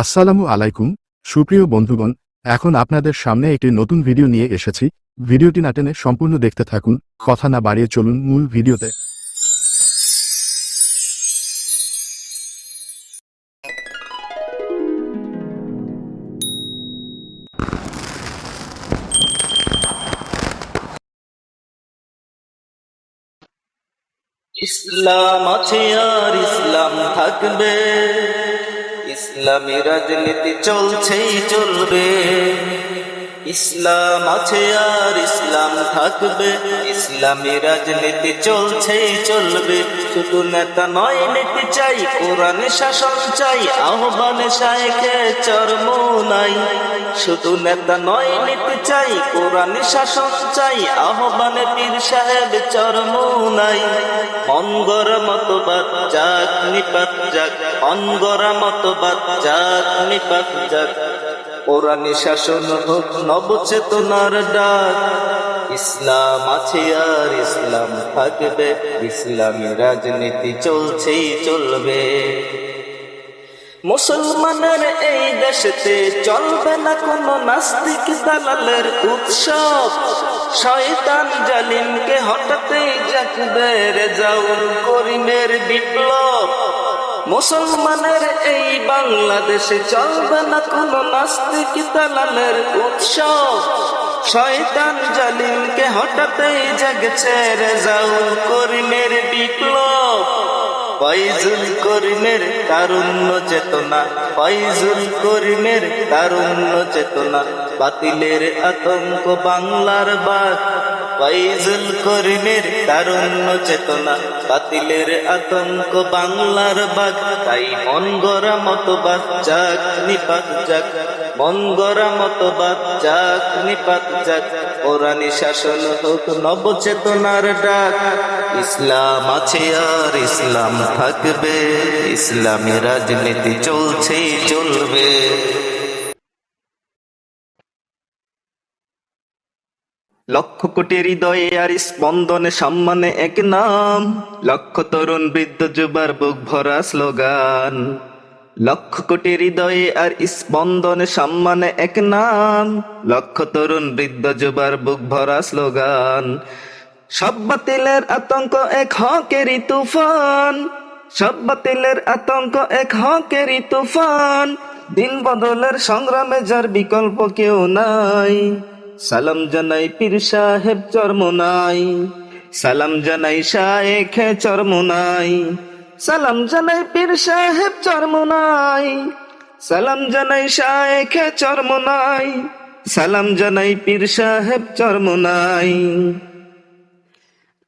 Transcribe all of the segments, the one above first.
আসসালামু আলাইকুম, সুপ্রিয় বন্ধুগণ, এখন আপনাদের সামনে একটি নতুন ভিডিও নিয়ে এসেছি। ভিডিওটি না টেনে সম্পূর্ণ দেখতে থাকুন, কথা না বাড়িয়ে চলুন মূল ভিডিওতে। ইসলাম আছে আর ইসলাম থাকবে। ইসলামী রাজনীতি চলছেই চলবে। ইসলাম আছে আর ইসলাম থাকবে। ইসলামী রাজনীতি চলছেই চলবে। শুধু নেতা নয়, নীতি চাই, কোরআনে শাসন চাই, আহ্বানে নাই। শুধু নেতা নয় চাই, কোরআনে শাসন চাই, আহ্বানে পীর সাহেব চরম নাই অঙ্গর মতবাদ যাক, নিপাত যাক, অঙ্গর মতবাদ যাক, নিপাত যাক। কোরআনে শাসন হোক নবচেতনার ডাক। ইসলাম আছে আর ইসলাম থাকবে, ইসলামী রাজনীতি চলছেই চলবে। মুসলমানের এই দেশেতে চলবে না কোনো নাস্তিক দালালের উৎসব। শয়তান জালিমকে হঠাৎই জাগবে রেজাউল করিমের বিপ্লব। মুসলমানের এই বাংলাদেশে চলবে না কোনো নাস্তিক দালালের উৎসব। শয়তান জালিমকে হঠাৎই জাগছে রেজাউল করিমের ফয়জুল করিমের তারুণ্য চেতনা, ফয়জুল করিমের তারুণ্য চেতনা, বাতিলের আতঙ্ক বাংলার বাদ, ফয়জুল করিমের তারুণ্য চেতনা, বাতিলের আতঙ্ক বাংলার বাদ, তাই মন গড়া মতবাদ যাক, নিপাত যাক। মন গড়া মতবাদ যাক নিপাত যাক কোরআনী শাসন হোক, নবচেতনার ডাক। ইসলাম আছে আর ইসলাম থাকবে, ইসলামী রাজনীতি চলছেই চলবে। লক্ষ কোটি হৃদয়ে আর স্পন্দনে সম্মানে এক নাম, লক্ষ তরুণ বৃদ্ধ যুবার বুক ভরা স্লোগান। লক্ষ কোটি হৃদয়ে আর স্পন্দনে সম্মানে এক নাম। লক্ষ তরুণ বৃদ্ধ যুবার বুক ভরা স্লোগান। সব বাতিলের আতঙ্ক এক হকেরই তুফান। সব বাতিলের আতঙ্ক এক হকেরই তুফান। দিন বদলের সংগ্রামে যার বিকল্প কেউ নাই। সালাম জানাই পীর সাহেব চর্ম নাই সালাম জানাই শায়েখে চর্ম নাই সালাম জানাই পীর সাহেব, চর্ম নাই। সালাম জানাই শায়েখে, চর্ম নাই। সালাম জানাই পীর সাহেব, চর্ম নাই।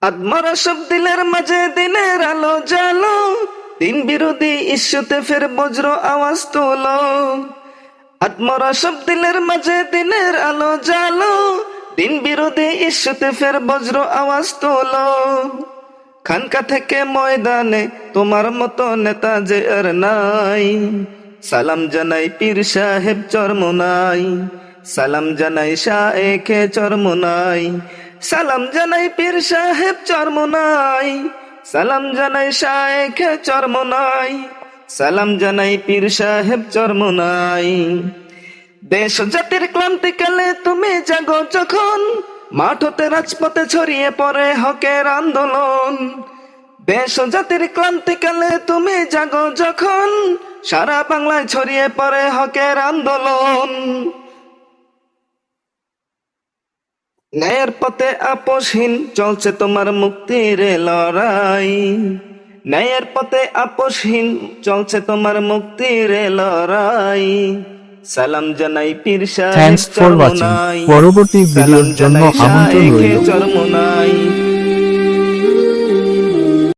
আত্মারা সব দিলের মাঝে দিনের আলো জালো দিন বিরোধী ইস্যুতে ফের বজ্র আওয়াজ তোলো। আত্মরা সব দিলের মাঝে দিনের আলো জালো দিন বিরোধী ইস্যুতে ফের বজ্র আওয়াজ তোলো। খানকা থেকে ময়দানে তোমার মতো নেতা যে আর নাই। সালাম জানাই পীর সাহেব চর্ম নাই। সালাম জানাই শাহেখে চর্ম নাই। সালাম জানাই পীর সাহেব চর্ম নাই। সালাম জানাই শাহেখে চর্ম নাই। সালাম জানাই পীর সাহেব চর্ম নাই। দেশ জাতির ক্লান্তিকালে তুমি জাগো যখন। মাঠ হতে রাজপথে ছড়িয়ে পড়ে হকের আন্দোলন। দেশ জাতির ক্লান্তিকালে তুমি জাগো যখন সারা বাংলায় ছড়িয়ে পড়ে হকের আন্দোলন। ন্যায়ের পথে আপোষহীন চলছে তোমার মুক্তির লড়াই। ন্যায়ের পথে আপোষহীন চলছে তোমার মুক্তির লড়াই। সালাম জানাই পীর সাহেব ফর ওয়াচিং. পরবর্তী ভিডিওর জন্য আমন্ত্রণ রইল।